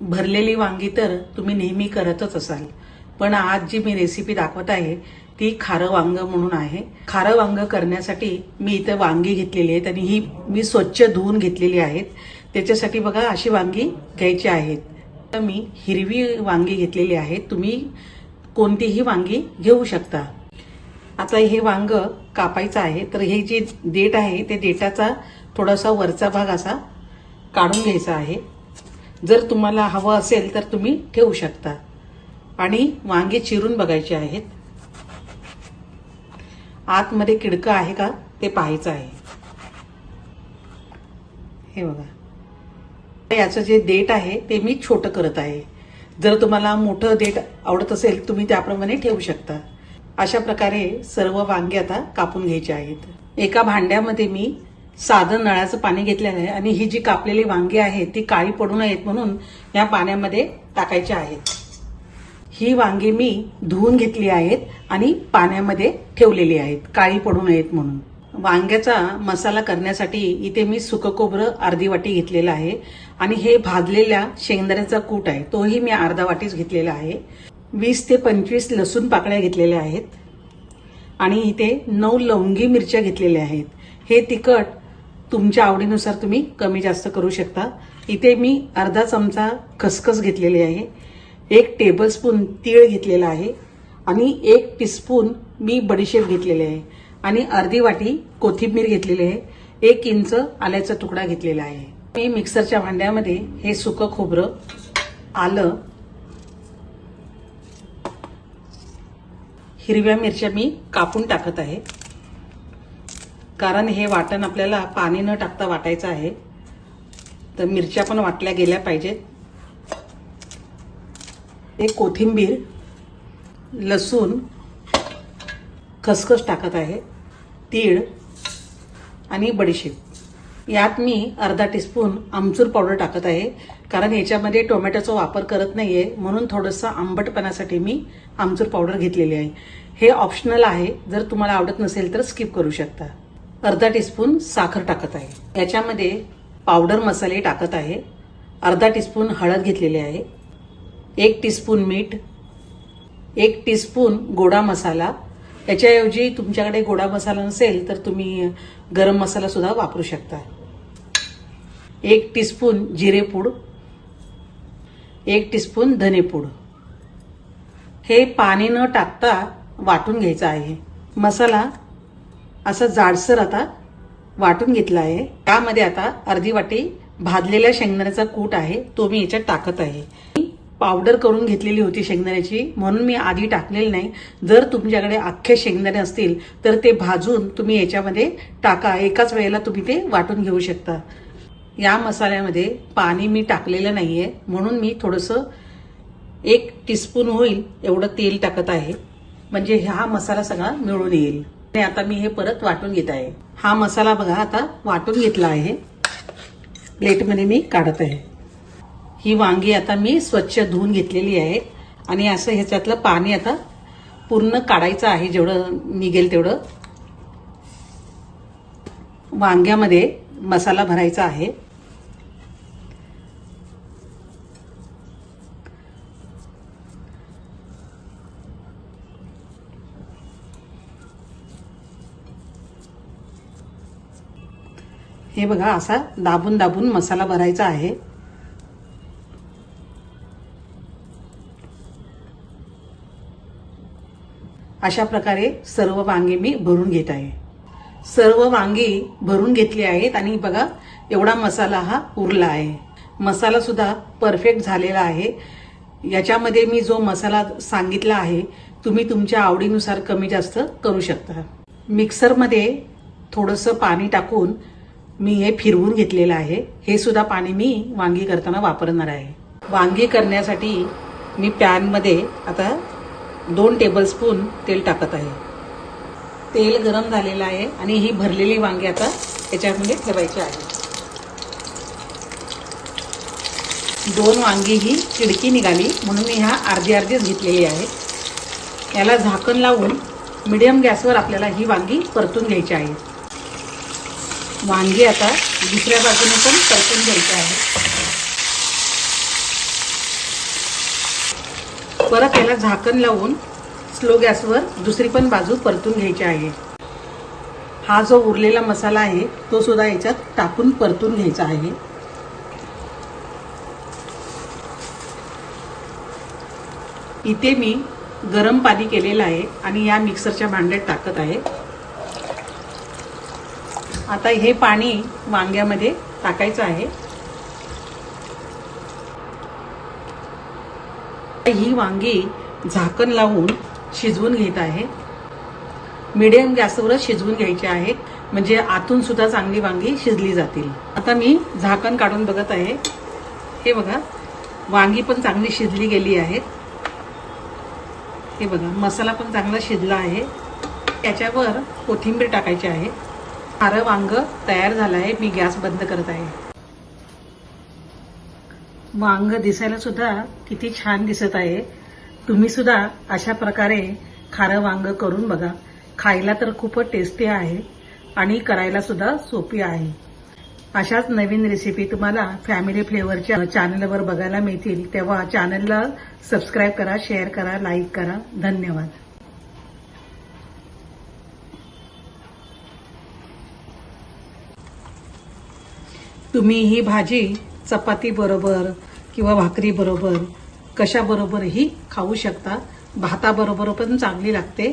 भरलेली वांगी तर तुम्ही नेहमी करतच असाल. पण आज जी मी रेसिपी दाखवत आहे ती खारं वांग म्हणून आहे. खारं वांग करण्यासाठी मी इथं वांगी घेतलेली आहेत आणि ही मी स्वच्छ धुवून घेतलेली आहेत. त्याच्यासाठी बघा अशी वांगी घ्यायची आहेत. तर मी हिरवी वांगी घेतलेली आहेत तुम्ही कोणतीही वांगी घेऊ शकता. आता हे वांग कापायचं आहे. तर हे जे देठ आहे ते देठाचा थोडासा वरचा भाग असा काढून घ्यायचा आहे. जर तुम्हाला हवं असेल तर तुम्ही ठेवू शकता. आणि वांगे चिरून बघायचे आहेत. आतमध्ये किडकं आहे का? ते पाहायचं आहे. हे बघा. याचं जे डेट आहे ते मी छोटं करत आहे. जर तुम्हाला मोठं देठ आवडत असेल तुम्ही त्याप्रमाणे ठेवू शकता. अशा प्रकारे सर्व वांगे आता कापून घ्यायचे आहेत. एका भांड्यामध्ये मी साधं नळाचं पाणी घेतलेलं आहे आणि ही जी कापलेली वांगी आहेत ती काळी पडू नयेत म्हणून या पाण्यामध्ये टाकायची आहेत. ही वांगी मी धुवून घेतली आहेत आणि पाण्यामध्ये ठेवलेली आहेत काळी पडू नयेत म्हणून. वांग्याचा मसाला करण्यासाठी इथे मी सुकं खोबरं अर्धी वाटी घेतलेलं आहे आणि हे भाजलेल्या शेंगदाण्याचा कूट आहे तोही मी अर्धा वाटीच घेतलेला आहे. वीस ते पंचवीस लसूण पाकळ्या घेतलेल्या आहेत आणि इथे नऊ लवंगी मिरच्या घेतलेल्या आहेत. हे तिखट तुमच्या आवडीनुसार तुम्ही कमी जास्त करू शकता. इथे मी अर्धा चमचा खसखस घेतलेली आहे. एक टेबलस्पून तीळ घेतलेला आहे. आणि एक टीस्पून मी बडीशेप घेतलेले आहे. आणि अर्धी वाटी कोथिंबीर घेतलेली आहे. एक इंच आल्याचा तुकडा घेतलेला आहे. मी मिक्सरच्या भांड्यामध्ये हे सुकं खोबरं आलं हिरव्या मिरच्या मी कापून टाकत आहे. कारण हे वाटण आपल्याला पाणी न टाकता वाटायचं आहे. तर मिरच्या पण वाटल्या गेल्या पाहिजेत. एक कोथिंबीर लसूण खसखस टाकत आहे तीळ आणि बडीशेप. यात मी अर्धा टीस्पून आमचूर पावडर टाकत आहे कारण याच्यामध्ये टोमॅटोचा वापर करत नाही आहे म्हणून थोडंसं आंबटपणासाठी मी आमचूर पावडर घेतलेली आहे. हे ऑप्शनल आहे जर तुम्हाला आवडत नसेल तर स्किप करू शकता. अर्धा टीस्पून साखर टाकत आहे. याच्यामध्ये पावडर मसाले टाकत आहे. अर्धा टीस्पून हळद घेतलेली आहे. एक टीस्पून मीठ. एक टीस्पून गोडा मसाला. याच्याऐवजी तुमच्याकडे गोडा मसाला नसेल तर तुम्ही गरम मसालासुद्धा वापरू शकता. एक टीस्पून जिरेपूड एक टीस्पून धनेपूड हे पाणी न टाकता वाटून घ्यायचं आहे. मसाला असं जाडसर आता वाटून घेतला आहे. त्यामध्ये आता अर्धी वाटी भाजलेल्या शेंगदाण्याचा कूट आहे. तो मी याच्यात टाकत आहे. पावडर करून घेतलेली होती शेंगदाण्याची. म्हणून मी आधी टाकलेली नाही. जर तुमच्याकडे अख्खे शेंगदाणे असतील तर ते भाजून तुम्ही याच्यामध्ये टाका. एकाच वेळेला तुम्ही ते वाटून घेऊ शकता. या मसाल्यामध्ये पाणी मी टाकलेलं नाहीये. म्हणून मी थोडंसं एक टीस्पून होईल एवढं तेल टाकत आहे. म्हणजे हा मसाला सगळा मिळून येईल. आणि आता मी हे परत वाटून घेत आहे. हा मसाला बघा आता वाटून घेतला आहे. प्लेटमध्ये मी काढत आहे. ही वांगी आता मी स्वच्छ धुवून घेतलेली आहे. आणि असं ह्याच्यातलं पाणी आता पूर्ण काढायचं आहे जेवढं निघेल तेवढं. वांग्यामध्ये मसाला भरायचा आहे. हे बघा असा दाबून दाबून मसाला भरायचा आहे. अशा प्रकारे सर्व वांगे मी भरून घेत आहे. सर्व वांगी भरून घेतली आहेत आणि बघा एवढा मसाला हा उरला आहे. मसाला सुद्धा परफेक्ट झालेला आहे. याच्यामध्ये मी जो मसाला सांगितला आहे तुम्ही तुमच्या आवडीनुसार कमी जास्त करू शकता. मिक्सरमध्ये थोडंसं पाणी टाकून मी हे फिरवून घेतलेलं आहे. हे सुद्धा पाणी मी वांगी करताना वापरणार आहे. वांगी करण्यासाठी मी पॅनमध्ये आता दोन टेबलस्पून तेल टाकत आहे. तेल गरम झालेलं आहे आणि ही भरलेली वांगी आता याच्यामध्ये ठेवायची आहे. दोन वांगी ही चिडकी निघाली म्हणून मी ह्या अर्धी अर्धीच घेतलेली आहे. याला झाकण लावून मिडियम गॅसवर आपल्याला ही वांगी परतून घ्यायची आहे. वांगी आता दुसऱ्या बाजूने पण परतून घ्यायची आहे. परत याला झाकण लावून स्लो गॅसवर दुसरी पण बाजू परतून घ्यायची आहे. हा जो उरलेला मसाला आहे तो सुद्धा याच्यात टाकून परतून घ्यायचा आहे. इथे मी गरम पाणी केलेलं आहे आणि या मिक्सरच्या भांड्यात टाकत आहे. आता हे पाणी वांग्यामध्ये टाकायचं आहे. ही वांगी झाकण लावून शिजवून घेत आहे. मिडियम गॅसवरच शिजवून घ्यायची आहे. म्हणजे आतून सुद्धा चांगली वांगी शिजली जातील. आता मी झाकण काढून बघत आहे. हे बघा वांगी पण चांगली शिजली गेली आहे. हे बघा मसाला पण चांगला शिजला आहे. त्याच्यावर कोथिंबीर टाकायची आहे. खारं वांग तयार झालं आहे मी गॅस बंद करत आहे. वांग दिसायला सुद्धा किती छान दिसत आहे. तुम्ही सुद्धा अशा प्रकारे खारं वांग करून बघा. खायला तर खूपच टेस्टी आहे आणि करायला सुद्धा सोपी आहे. अशाच नवीन रेसिपी तुम्हाला फॅमिली फ्लेवरच्या चॅनलवर बघायला मिळतील. तेव्हा चॅनलला सबस्क्राईब करा शेअर करा लाईक करा. धन्यवाद. तुम्ही ही भाजी चपाती बरोबर किंवा भाकरी बरोबर कशाबरोबरही खाऊ शकता? भाताबरोबर पण चांगली लागते.